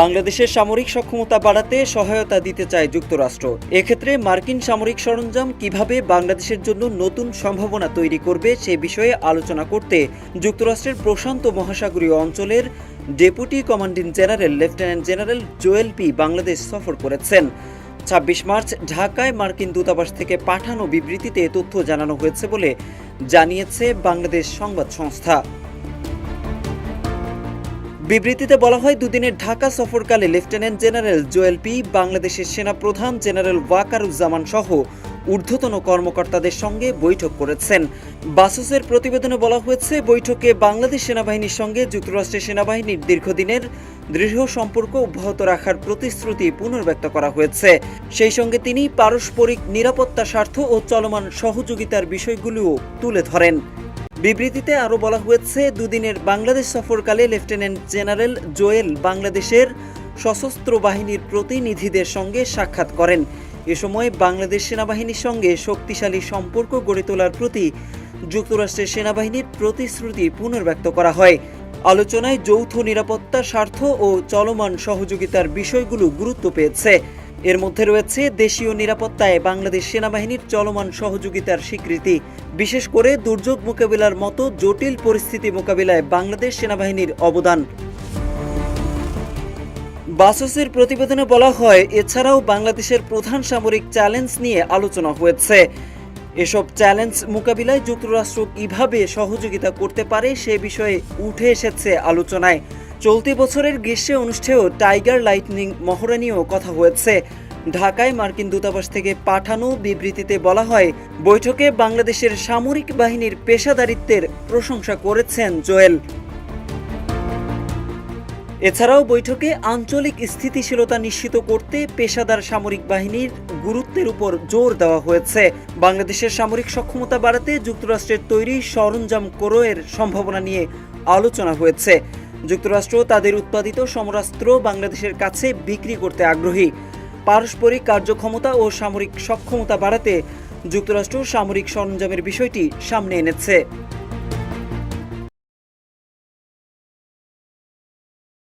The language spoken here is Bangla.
বাংলাদেশের সামরিক সক্ষমতা বাড়াতে সহায়তা দিতে চায় যুক্তরাষ্ট্র। এক্ষেত্রে মার্কিন সামরিক সরঞ্জাম কীভাবে বাংলাদেশের জন্য নতুন সম্ভাবনা তৈরি করবে সে বিষয়ে আলোচনা করতে যুক্তরাষ্ট্রের প্রশান্ত মহাসাগরীয় অঞ্চলের deputy commanding general lieutenant general Joel P Bangladesh সফর করেছেন। ছাব্বিশ মার্চ ঢাকায় মার্কিন দূতাবাস থেকে পাঠানো বিবৃতিতে তথ্য জানানো হয়েছে বলে জানিয়েছে বাংলাদেশ সংবাদ সংস্থা। বিবৃতিতে বলা হয়, দুদিনের ঢাকা সফরকালে লেফটেন্যান্ট জেনারেল জোয়েল পি, বাংলাদেশের সেনা প্রধান জেনারেল ওয়াকারুজ্জামান সহ ঊর্ধ্বতন কর্মকর্তাদের সঙ্গে বৈঠক করেছেন। বাসুসের প্রতিবেদনে বলা হয়েছে, বৈঠকে বাংলাদেশ সেনাবাহিনীর সঙ্গে যুক্তরাষ্ট্রের সেনাবাহিনীর দীর্ঘদিনের দৃঢ় সম্পর্ক অব্যাহত রাখার প্রতিশ্রুতি পুনর্ব্যক্ত করা হয়েছে। সেই সঙ্গে তিনি পারস্পরিক নিরাপত্তা, স্বার্থ ও চলমান সহযোগিতার বিষয়গুলিও তুলে ধরেন। বিবৃতিতে আরও বলা হয়েছে, দুদিনের বাংলাদেশ সফরকালে লেফটেন্যান্ট জেনারেল জোয়েল বাংলাদেশের সশস্ত্র বাহিনীর প্রতিনিধিদের সঙ্গে সাক্ষাৎ করেন। এ সময় বাংলাদেশ সেনাবাহিনীর সঙ্গে শক্তিশালী সম্পর্ক গড়ে তোলার প্রতি যুক্তরাষ্ট্রের সেনাবাহিনীর প্রতিশ্রুতি পুনর্ব্যক্ত করা হয়। আলোচনায় যৌথ নিরাপত্তা, স্বার্থ ও চলমান সহযোগিতার বিষয়গুলো গুরুত্ব পেয়েছে। এর মধ্যে রয়েছে দেশীয় নিরাপত্তায় বাংলাদেশ সেনাবাহিনীর চলমান সহযোগিতার স্বীকৃতি। বিশেষ করে দুর্যোগ মোকাবিলার মতো জটিল পরিস্থিতি মোকাবিলায় বাংলাদেশ সেনাবাহিনীর অবদান। বাসসের প্রতিবেদনে বলা হয়, এছাড়াও বাংলাদেশের প্রধান সামরিক চ্যালেঞ্জ নিয়ে আলোচনা হয়েছে। এসব চ্যালেঞ্জ মোকাবিলায় যুক্তরাষ্ট্র কীভাবে সহযোগিতা করতে পারে সে বিষয়ে উঠে এসেছে আলোচনায়। চলতি বছরের গ্রীষ্মে অনুষ্ঠেয় টাইগার লাইটনিং মহড়া নিয়েও কথা হয়েছে। ঢাকায় মার্কিন দূতাবাস থেকে পাঠানো বিবৃতিতে বলা হয়, বৈঠকে বাংলাদেশের সামরিক বাহিনীর পেশাদারিত্বের প্রশংসা করেছেন জোয়েল। এছাড়াও বৈঠকে আঞ্চলিক স্থিতিশীলতা নিশ্চিত করতে পেশাদার সামরিক বাহিনীর গুরুত্বের উপর জোর দেওয়া হয়েছে। বাংলাদেশের সামরিক সক্ষমতা বাড়াতে যুক্তরাষ্ট্রের তৈরি সরঞ্জাম ক্রয়ের সম্ভাবনা নিয়ে আলোচনা হয়েছে। যুক্তরাষ্ট্র তাদের উৎপাদিত সমরাস্ত্র বাংলাদেশের কাছে বিক্রি করতে আগ্রহী। পারস্পরিক কার্যক্ষমতা ও সামরিক সক্ষমতা বাড়াতে যুক্তরাষ্ট্র সামরিক সরঞ্জামের বিষয়টি সামনে এনেছে।